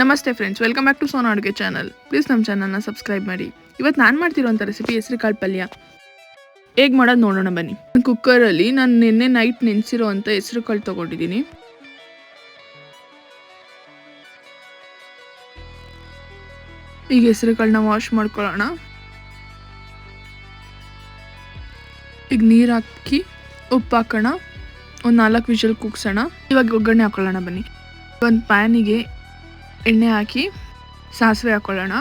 ನಮಸ್ತೆ friends welcome back to Sona ಅಡುಗೆ channel please ನಮ್ಮ ಚಾನಲ್ನ ಸಬ್ಸ್ಕ್ರೈಬ್ ಮಾಡಿ. ಇವತ್ತು ನಾನು ಮಾಡ್ತಿರೋಂಥ ರೆಸಿಪಿ ಹೆಸರು ಕಾಳು ಪಲ್ಯ ಹೇಗೆ ಮಾಡೋದು ನೋಡೋಣ ಬನ್ನಿ. ಕುಕ್ಕರಲ್ಲಿ ನಾನು ನಿನ್ನೆ ನೈಟ್ ನೆನೆಸಿರೋ ಅಂಥ ಹೆಸರು ಕಾಳು ತೊಗೊಂಡಿದ್ದೀನಿ. ಈಗ ಹೆಸರು ಕಾಳನ್ನ ವಾಶ್ ಮಾಡ್ಕೊಳ್ಳೋಣ. ಈಗ ನೀರು ಹಾಕಿ ಉಪ್ಪು ಹಾಕೋಣ. ಒಂದು ನಾಲ್ಕು ವಿಷಲ್ ಕುಗ್ಸೋಣ. ಇವಾಗ ಒಗ್ಗರಣೆ ಹಾಕೊಳ್ಳೋಣ ಬನ್ನಿ. ಒಂದು ಪ್ಯಾನಿಗೆ ಎಣ್ಣೆ ಹಾಕಿ ಸಾಸಿವೆ ಹಾಕೊಳ್ಳೋಣ.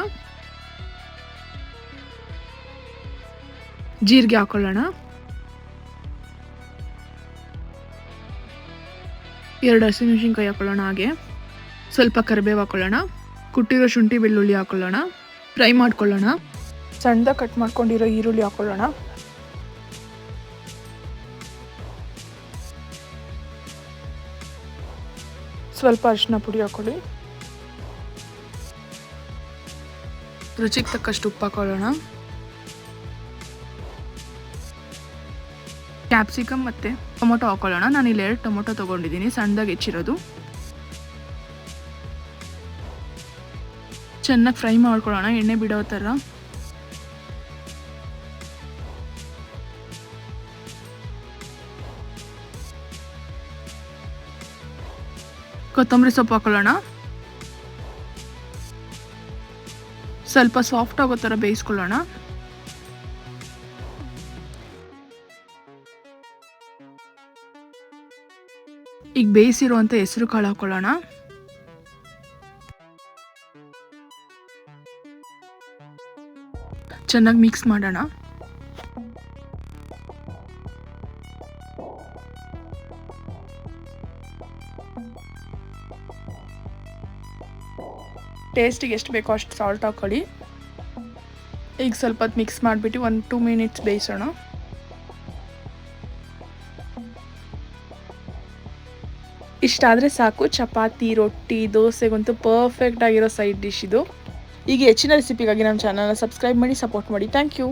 ಜೀರಿಗೆ ಹಾಕೊಳ್ಳೋಣ. ಎರಡು ಹಸಿಮೆಣಸಿನ್ಕಾಯಿ ಹಾಕೊಳ್ಳೋಣ ಹಾಗೆ. ಸ್ವಲ್ಪ ಕರಿಬೇವು ಹಾಕೊಳ್ಳೋಣ. ಕುಟ್ಟಿರೋ ಶುಂಠಿ ಬೆಳ್ಳುಳ್ಳಿ ಹಾಕೊಳ್ಳೋಣ. ಫ್ರೈ ಮಾಡ್ಕೊಳ್ಳೋಣ. ಸಣ್ಣದಾಗಿ ಕಟ್ ಮಾಡ್ಕೊಂಡಿರೋ ಈರುಳ್ಳಿ ಹಾಕೊಳ್ಳೋಣ. ಸ್ವಲ್ಪ ಅರಿಶಿನ ಪುಡಿ ಹಾಕೊಳ್ಳಿ. ರುಚಿಗೆ ತಕ್ಕಷ್ಟು ಉಪ್ಪು ಹಾಕೊಳ್ಳೋಣ ಕ್ಯಾಪ್ಸಿಕಮ್ ಮತ್ತು ಟೊಮೊಟೊ ಹಾಕೊಳ್ಳೋಣ. ನಾನು ಇಲ್ಲಿ ಎರಡು ಟೊಮೊಟೊ ತೊಗೊಂಡಿದ್ದೀನಿ. ಸಣ್ಣದಾಗಿ ಹೆಚ್ಚಿರೋದು. ಚೆನ್ನಾಗಿ ಫ್ರೈ ಮಾಡ್ಕೊಳ್ಳೋಣ. ಎಣ್ಣೆ ಬಿಡೋ ಥರ ಕೊತ್ತಂಬರಿ ಸೊಪ್ಪು ಹಾಕೊಳ್ಳೋಣ. ಸ್ವಲ್ಪ ಸಾಫ್ಟ್ ಆಗೋ ಥರ ಬೇಯಿಸ್ಕೊಳ್ಳೋಣ. ಈಗ ಬೇಯಿಸಿರುವಂಥ ಹೆಸರು ಕಾಳು ಹಾಕೊಳ್ಳೋಣ. ಚೆನ್ನಾಗಿ ಮಿಕ್ಸ್ ಮಾಡೋಣ. ಟೇಸ್ಟಿಗೆ ಎಷ್ಟು ಬೇಕೋ ಅಷ್ಟು ಸಾಲ್ಟ್ ಹಾಕೊಳ್ಳಿ. ಈಗ ಸ್ವಲ್ಪ ಹೊತ್ತು ಮಿಕ್ಸ್ ಮಾಡಿಬಿಟ್ಟು ಒಂದು ಟೂ ಮಿನಿಟ್ಸ್ ಬೇಯಿಸೋಣ. ಇಷ್ಟಾದರೆ ಸಾಕು, ಚಪಾತಿ, ರೊಟ್ಟಿ, ದೋಸೆಗಂತೂ ಪರ್ಫೆಕ್ಟ್ ಆಗಿರೋ ಸೈಡ್ ಡಿಶ್ ಇದು. ಈಗ ಹೆಚ್ಚಿನ ರೆಸಿಪಿಗಾಗಿ ನಮ್ಮ ಚಾನಲ್ನ ಸಬ್ಸ್ಕ್ರೈಬ್ ಮಾಡಿ ಸಪೋರ್ಟ್ ಮಾಡಿ. Thank you